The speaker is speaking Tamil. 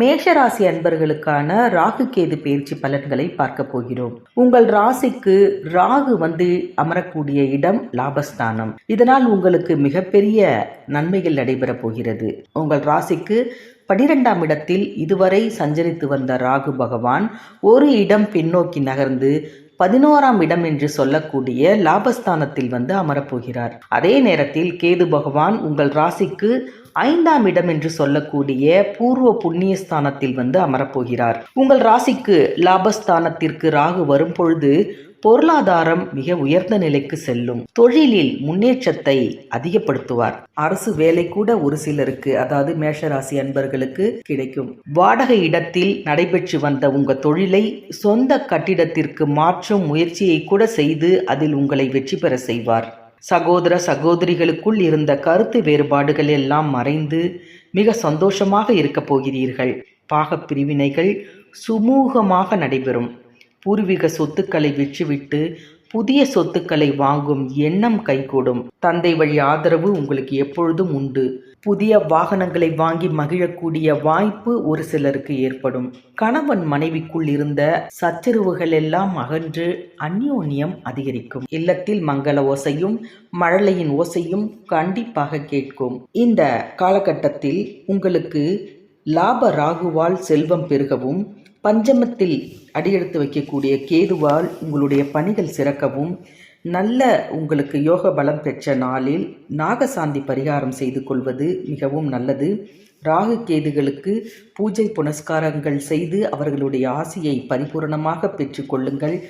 மேஷராசி அன்பர்களுக்கான ராகு கேது பயிற்சி பலன்களை பார்க்க போகிறோம். உங்கள் ராசிக்கு ராகு வந்து அமரக்கூடிய இடம் லாபஸ்தானம். இதனால் உங்களுக்கு மிகப்பெரிய நன்மைகள் நடைபெறப் போகிறது. உங்கள் ராசிக்கு பனிரெண்டாம் இடத்தில் இதுவரை சஞ்சரித்து வந்த ராகு பகவான் ஒரு இடம் பின்னோக்கி நகர்ந்து பதினோராம் இடம் என்று சொல்லக்கூடிய லாபஸ்தானத்தில் வந்து அமரப்போகிறார். அதே நேரத்தில் கேது பகவான் உங்கள் ராசிக்கு ஐந்தாம் இடம் என்று சொல்லக்கூடிய பூர்வ புண்ணியஸ்தானத்தில் வந்து அமரப்போகிறார். உங்கள் ராசிக்கு லாபஸ்தானத்திற்கு ராகு வரும் பொழுது பொருளாதாரம் மிக உயர்ந்த நிலைக்கு செல்லும். தொழிலில் முன்னேற்றத்தை அதிகப்படுத்துவார். அரசு வேலை கூட ஒரு சிலருக்கு அதாவது மேஷராசி அன்பர்களுக்கு கிடைக்கும். வாடகை இடத்தில் நடைபெற்று வந்த உங்க தொழிலை சொந்த கட்டிடத்திற்கு மாற்றும் முயற்சியை கூட செய்து அதில் உங்களை வெற்றி பெற செய்வார். சகோதர சகோதரிகளுக்குள் இருந்த கருத்து வேறுபாடுகள் எல்லாம் மறைந்து மிக சந்தோஷமாக இருக்கப் போகிறீர்கள். பாகப் பிரிவினைகள் சுமூகமாக நடைபெறும். பூர்வீக சொத்துக்களை விற்றுவிட்டு புதிய சொத்துக்களை வாங்கும் எண்ணம் கைகூடும். தந்தை வழி ஆதரவு உங்களுக்கு எப்பொழுதும் உண்டு. புதிய வாகனங்களை வாங்கி மகிழக்கூடிய வாய்ப்பு ஒரு சிலருக்கு ஏற்படும். கணவன் மனைவிக்குள் இருந்த சச்சரவுகள் எல்லாம் அகன்று அந்யோன்யம் அதிகரிக்கும். இல்லத்தில் மங்கள ஓசையும் மழலையின் ஓசையும் கண்டிப்பாக கேட்கும். இந்த காலகட்டத்தில் உங்களுக்கு லாப ராகுவால் செல்வம் பெருகவும் பஞ்சமத்தில் அடியெடுத்து வைக்கக்கூடிய கேதுவால் உங்களுடைய பணிகள் சிறக்கவும் நல்ல உங்களுக்கு யோக பலம் பெற்ற நாளில் நாகசாந்தி பரிகாரம் செய்து கொள்வது மிகவும் நல்லது. ராகு கேதுகளுக்கு பூஜை புனஸ்காரங்கள் செய்து அவர்களுடைய ஆசையை பரிபூரணமாக பெற்றுக்கொள்ளுங்கள்